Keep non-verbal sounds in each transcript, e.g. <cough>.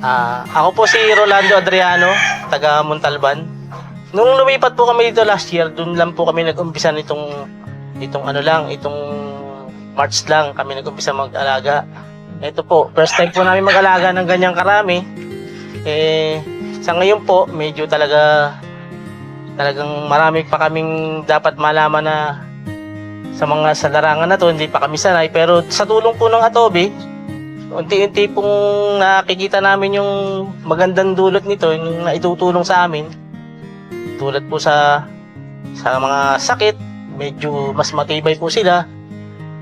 Ah, ako po si Rolando Adriano, taga Montalban. Nung lumipat po kami dito last year, doon lang po kami nag-umpisa nitong itong ano lang, itong March lang kami nag-umpisa mag-alaga. Ito po, first time po namin mag-alaga ng ganyang karami. Eh, sa ngayon po, medyo talaga talagang marami pa kaming dapat malaman na sa mga sa larangan na to, hindi pa kami sanay. Pero sa tulong po ng Atobi, unti-unti pong nakikita namin yung magandang dulot nito, yung naitutulong sa amin. Tulad po sa sa mga sakit, medyo mas matibay po sila.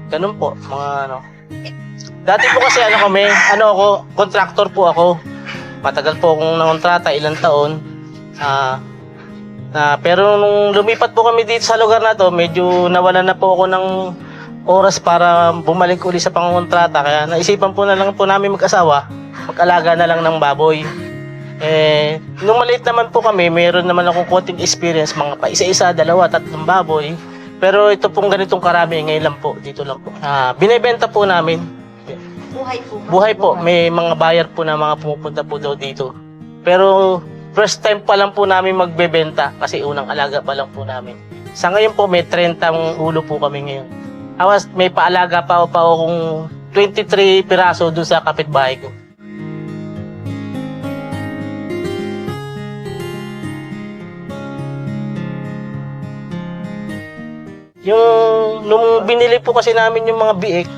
Ganun po, mga ano. Dati po kasi ano kami, ano ako, contractor po ako. Matagal po akong nangontrata, ilang taon. Ah, na pero nung lumipat po kami dito sa lugar na to, medyo nawalan na po ako ng oras para bumalik uli sa pangontrata. Kaya naisipan po na lang po namin mag-asawa, mag-alaga na lang ng baboy. Eh, nung maliit naman po kami, mayroon naman akong konting experience, mga pa isa-isa, dalawa, tatlong baboy. Pero ito pong ganitong karami, ngayon lang po, dito lang po. Ah, binebenta po namin. Buhay po. Buhay po, may mga buyer po na mga pumupunta po daw dito. Pero first time pa lang po namin magbebenta kasi unang alaga pa lang po namin. Sa ngayon po may 30 ulo po kami ngayon. Awas may paalaga pa pa akong 23 piraso doon sa kapitbahay ko. Yung nung binili po kasi namin yung mga biik,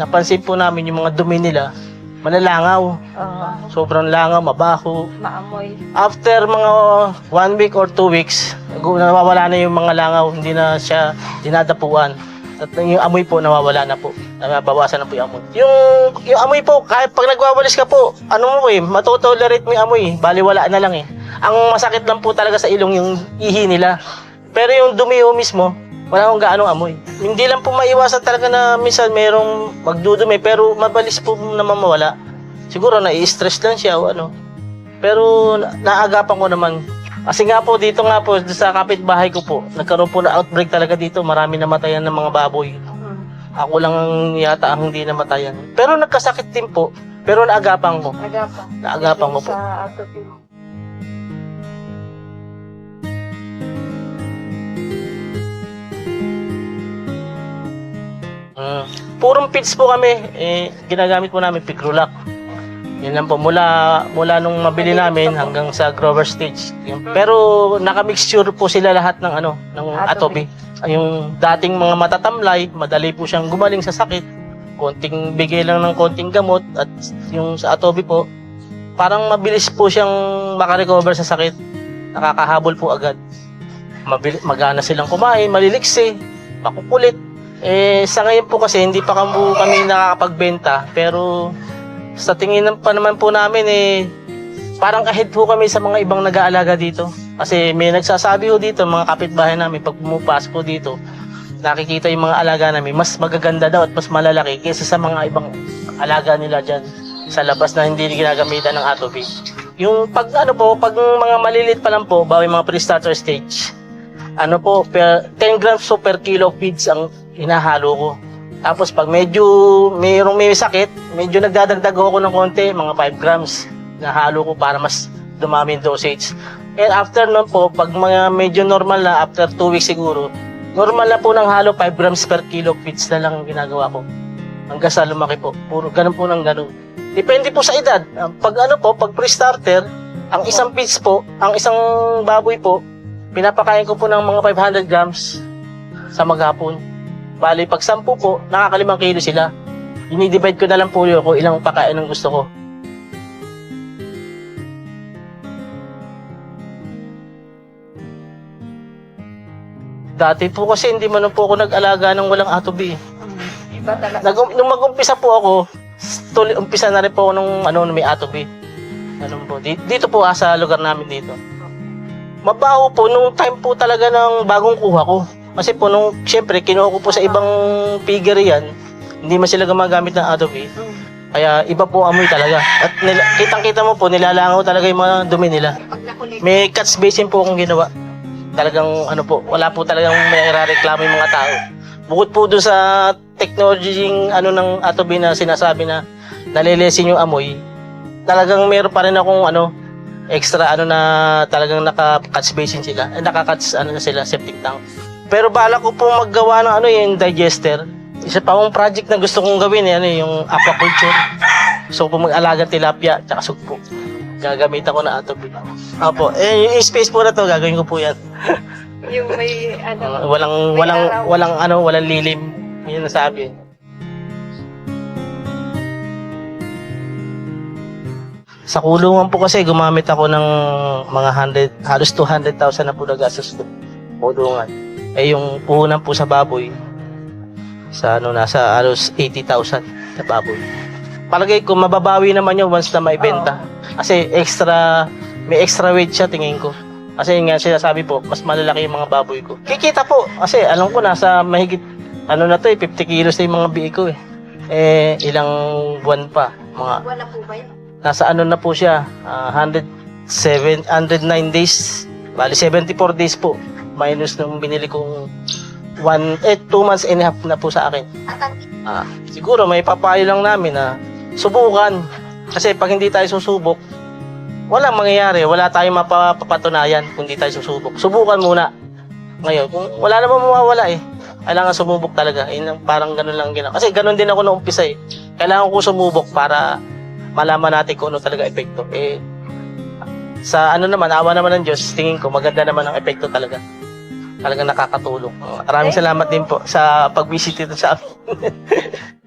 napansin po namin yung mga dumi nila, malalangaw. Oo. Sobrang langaw, mabaho. maamoy. After mga one week or two weeks, nawawala na yung mga langaw, hindi na siya dinadapuan. At yung amoy po, nawawala na po. Nababawasan na po yung amoy. Yung, yung amoy po, kahit pag nagwawalis ka po, ano mo eh, matotolerate mo yung amoy eh. Bali wala na lang eh. Ang masakit lang po talaga sa ilong yung ihi nila. Pero yung dumi ho mismo, wala akong gaanong amoy. Hindi lang po maiwasan talaga na minsan merong magdudumi, pero mabalis po naman mawala. Siguro na-stress lang siya o ano. Pero na- naagapan ko naman. Kasi nga po dito nga po sa kapitbahay ko po, nagkaroon po na outbreak talaga dito. Marami namatayan ng mga baboy. Ako lang ang yata ang hindi namatayan. Pero nagkasakit din po. Pero naagapan ko. Nagapa. Naagapan ko po. Sa atupin. Mm. Purong feeds po kami. Eh, ginagamit po namin Picrolac. Yan lang po. Mula, mula nung mabili namin hanggang sa grower stage. Yun. Pero nakamixture po sila lahat ng ano, ng atobi. Yung dating mga matatamlay, madali po siyang gumaling sa sakit. Konting bigay lang ng konting gamot at yung sa atobi po, parang mabilis po siyang makarecover sa sakit. Nakakahabol po agad. Mabili, magana silang kumain, maliliksi, makukulit. Eh, sa ngayon po kasi hindi pa kami nakakapagbenta. Pero sa tingin ng- pa naman po namin eh, parang ahead po kami sa mga ibang nag-aalaga dito. Kasi may nagsasabi ho dito, mga kapitbahay namin, pag pumupasok po dito, nakikita yung mga alaga namin, mas magaganda daw at mas malalaki kaysa sa mga ibang alaga nila dyan sa labas na hindi ginagamitan ng atobi. Yung pag ano po, pag mga malilit pa lang po, bawi mga pre-starter stage, ano po, per, 10 grams so per kilo feeds ang hinahalo ko. Tapos pag medyo mayroong may sakit, medyo nagdadagdag ako ng konti, mga 5 grams na halo ko para mas dumami yung dosage. And after nun po, pag mga medyo normal na, after 2 weeks siguro, normal na po ng halo, 5 grams per kilo feeds na lang ang ginagawa ko. Hanggang sa lumaki po. Puro ganun po ng ganun. Depende po sa edad. Pag ano po, pag pre-starter, ang isang feeds po, ang isang baboy po, pinapakain ko po ng mga 500 grams sa maghapon. Bali, pag 10 po, nakakalimang kilo sila. Dinidivide ko na lang po yun kung ilang pakain ang gusto ko. Dati po kasi hindi man po ako nag-alaga ng walang atobi. eh. Iba talaga. Nag nung mag-umpisa po ako, tuli, umpisa na rin po ako nung ano, may atobi. Ganun po. Di- Dito po ah, sa lugar namin dito. Mabaho po nung time po talaga ng bagong kuha ko. Kasi po nung, syempre, kinuha ko po sa ibang piggery yan. Hindi man sila gumagamit ng atobi. Kaya iba po amoy talaga. At nila, kitang-kita mo po, nilalangaw talaga yung mga dumi nila. May catch basin po akong ginawa. Talagang ano po, wala po talagang may irareklamo yung mga tao. Bukod po doon sa technology yung ano ng atobi na sinasabi na nalelesin yung amoy, talagang meron pa rin akong ano, extra ano na talagang naka-catch basin sila. Eh, naka-catch ano na sila, septic tank. Pero bala ko po maggawa ng ano yung digester. Isa pa akong project na gusto kong gawin eh, ano yung aquaculture. So po mag-alaga tilapia at sugpo. Gagamitan ko na ato. Opo, eh yung space po na to gagawin ko po yan. <laughs> Yung may ano. Uh, walang May walang araw. walang ano, walang lilim. Yun ang sabi. Sa kulungan po kasi gumamit ako ng mga 100, halos 200,000 na po na gastos ko. Kulungan. Eh yung puhunan po sa baboy, sa ano, nasa halos 80,000 sa baboy. Palagay ko, mababawi naman yun once na maibenta. Kasi extra, may extra weight siya tingin ko. Kasi yun nga sinasabi po, mas malalaki yung mga baboy ko. Kikita po, kasi alam ko nasa mahigit, ano na to eh, 50 kilos na yung mga biik ko eh. Eh, ilang buwan pa. Mga, Wala po ba yun? nasa ano na po siya, ah, 107, 109 days. Bali, 74 days po. Minus nung binili kong one, eh, two months and a half na po sa akin. Ah, siguro may papayo lang namin na subukan. Kasi pag hindi tayo susubok, walang mangyayari. Wala tayong mapapatunayan kung hindi tayo susubok. Subukan muna. Ngayon, kung wala namang mawawala eh. Kailangan sumubok talaga. Yun ang parang ganun lang ginawa. Kasi ganun din ako noong umpisa eh. Kailangan ko sumubok para malaman natin kung ano talaga epekto. Eh, sa ano naman, awa naman ng Diyos, tingin ko maganda naman ang epekto talaga. Talagang nakakatulong. Maraming salamat din po sa pag-visit dito sa amin. <laughs>